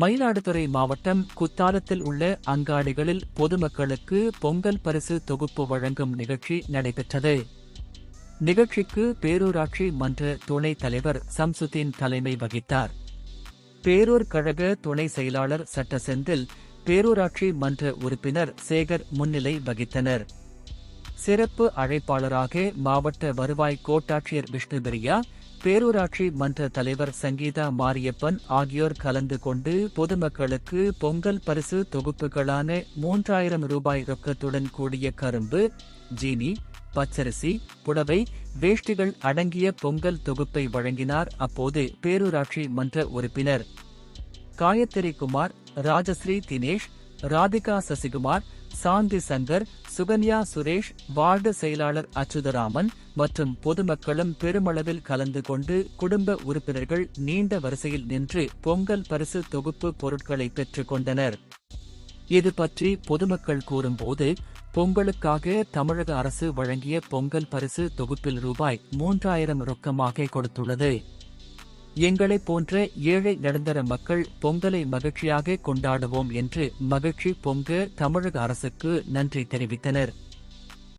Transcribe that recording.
மயிலாடுதுறை மாவட்டம் குத்தாலத்தில் உள்ள அங்காடிகளில் பொதுமக்களுக்கு பொங்கல் பரிசு தொகுப்பு வழங்கும் நிகழ்ச்சி நடைபெற்றது. நிகழ்ச்சிக்கு பேரூராட்சி மன்ற துணைத் தலைவர் சம்சுதீன் தலைமை வகித்தார். பேரூர் கழக துணை செயலாளர் சட்ட செந்தில் பேரூராட்சி மன்ற உறுப்பினர் சேகர் முன்னிலை வகித்தனர். சிறப்பு அழைப்பாளராக மாவட்ட வருவாய் கோட்டாட்சியர் விஷ்ணுபிரியா பேரூராட்சி மன்ற தலைவர் சங்கீதா மாரியப்பன் ஆகியோர் கலந்து கொண்டு பொதுமக்களுக்கு பொங்கல் பரிசு தொகுப்புகளான மூன்றாயிரம் ரூபாய் ரொக்கத்துடன் கூடிய கரும்பு ஜீனி பச்சரிசி புடவை வேஷ்டிகள் அடங்கிய பொங்கல் தொகுப்பை வழங்கினார் அப்போது பேரூராட்சி மன்ற உறுப்பினர். காயத்ரி குமார் ராஜஸ்ரீ தினேஷ் ராதிகா சசிகுமார் சாந்தி சங்கர் சுகன்யா சுரேஷ் வார்டு செயலாளர் அச்சுதராமன் மற்றும் பொதுமக்களும் பெருமளவில் கலந்து கொண்டு குடும்ப உறுப்பினர்கள் நீண்ட வரிசையில் நின்று பொங்கல் பரிசு தொகுப்பு பொருட்களை பெற்றுக் கொண்டனர். இது பற்றி பொதுமக்கள் கூறும்போது பொங்கலுக்காக தமிழக அரசு வழங்கிய பொங்கல் பரிசு தொகுப்பில் ரூபாய் மூன்றாயிரம் ரொக்கமாக கொடுத்துள்ளது. எங்களைப் போன்ற ஏழை நிரந்தர மக்கள் பொங்கலை மகிழ்ச்சியாக கொண்டாடுவோம் என்று மகிழ்ச்சி பொங்க தமிழக அரசுக்கு நன்றி தெரிவித்தனர்.